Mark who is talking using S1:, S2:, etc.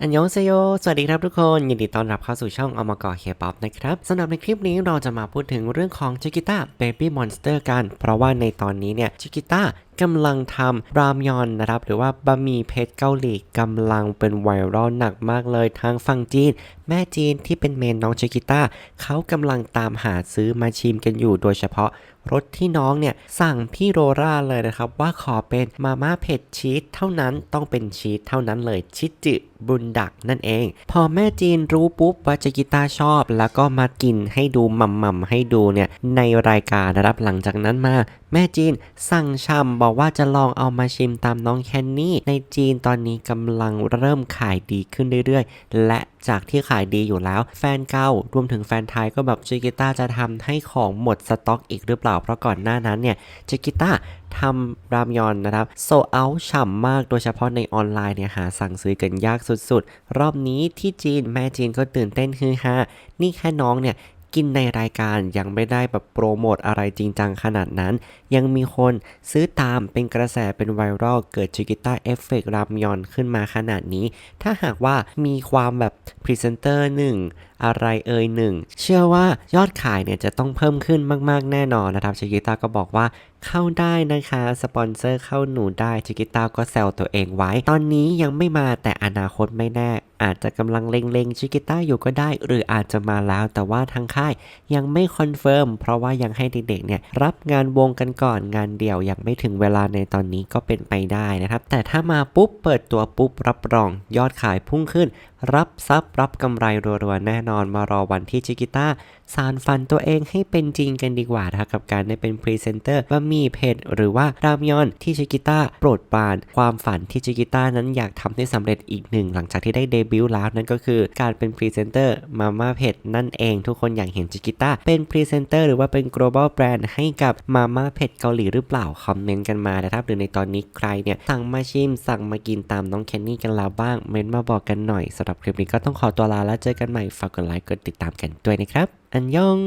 S1: อันยองเซโย สวัสดีครับทุกคน ยินดีต้อนรับเข้าสู่ช่องอมกอเคป๊อปนะครับสำหรับในคลิปนี้เราจะมาพูดถึงเรื่องของชิกิต้าเบบี้มอนสเตอร์กัน เพราะว่าในตอนนี้เนี่ยชิกิต้า กำลังทำรามยอนนะครับ หรือว่าบะหมี่เผ็ดเกาหลีกำลังเป็นไวรัลหนักมากเลยทางฝั่งจีน แม่จีนที่เป็นเมนน้องชิกิต้าเขากำลังตามหาซื้อมาชิมกันอยู่โดยเฉพาะรสที่น้องเนี่ยสั่งพี่โรราเลยนะครับว่าขอเป็นมาม่าเผ็ดชีสเท่านั้นต้องเป็นชีสเท่านั้นเลยชิจิบุนดักนั่นเอง พอแม่จีนรู้ปุ๊บว่าจิกิต้าชอบ แล้วก็มากินให้ดูหม่ำๆให้ดูเนี่ยในรายการนะครับหลังจากนั้นมา แม่จีนสั่งชำบอกว่าจะลองเอามาชิมตามน้องแคนนี่ ในจีนตอนนี้กำลังเริ่มขายดีขึ้นเรื่อยๆ และจากที่ขายดีอยู่แล้ว แฟนเก่ารวมถึงแฟนไทยก็แบบจิกิต้าจะทำให้ของหมดสต็อกอีกหรือเปล่า เพราะก่อนหน้านั้นเนี่ยจิกิต้าทำรามยอนนะครับโซเอาฉ่ำมากโดยเฉพาะในออนไลน์เนี่ยหาสั่งซื้อกันยากสุดๆ รอบนี้ที่จีนแม่จีนก็ตื่นเต้นฮือฮานี่แค่น้องเนี่ย กินในรายการยังไม่ได้แบบโปรโมทอะไรจริงจังขนาดนั้น ยังมีคนซื้อตามเป็นกระแสเป็นไวรัลเกิดชิกิต้าเอฟเฟกต์รามยอนขึ้นมาขนาดนี้ ถ้าหากว่ามีความแบบพรีเซนเตอร์หนึ่งอะไรเอ่ยหนึ่งเชื่อว่ายอดขายเนี่ยจะต้องเพิ่มขึ้นมากๆแน่นอนนะครับชิกิต้าก็บอกว่าเข้าได้นะคะ สปอนเซอร์เข้าหนูได้ชิกิต้าก็แซวตัวเองไว้ ตอนนี้ยังไม่มาแต่อนาคตไม่แน่ อาจจะกำลังเล็งๆชิกิต้าอยู่ก็ได้ หรืออาจจะมาแล้ว แต่ว่าทางค่ายยังไม่คอนเฟิร์มเพราะว่ายังให้เด็กๆเนี่ยรับงานวงกันก่อนงานเดี่ยวยังไม่ถึงเวลาในตอนนี้ก็เป็นไปได้นะครับ แต่ถ้ามาปุ๊บเปิดตัวปุ๊บรับรองยอดขายพุ่งขึ้น รับทรัพย์รับกำไรรัวๆแน่นอนมารอวันที่ชิกิต้าสารฝันตัวเองให้เป็นจริงกันดีกว่านะครับกับการได้เป็นพรีเซนเตอร์บะหมีเผ็ดหรือว่ารามยอนที่ชิกิต้าโปรดปราน ความฝันที่ชิกิต้านั้นอยากทำให้สำเร็จอีกหนึ่ง หลังจากที่ได้เดบิวต์แล้วนั่นก็คือการเป็นพรีเซนเตอร์มาม่าเผ็ดนั่นเองทุกคนอยากเห็นชิกิต้าเป็นพรีเซนเตอร์หรือว่าเป็น global brand ให้กับมาม่าเผ็ดเกาหลีหรือเปล่าคอมเมนต์กันมานะครับหรือในตอนนี้ใครเนี่ยสั่งมาชิมสั่งมากินตามน้องแคนนี่กันแล้วบ้างเม้นต์มาบอกกันหน่อยสำหรับคลิปนี้ก็ต้องขอตัวลาแล้วเจอกันใหม่ฝากกดไลค์กดติดตามกันด้วยนะครับ อันยอง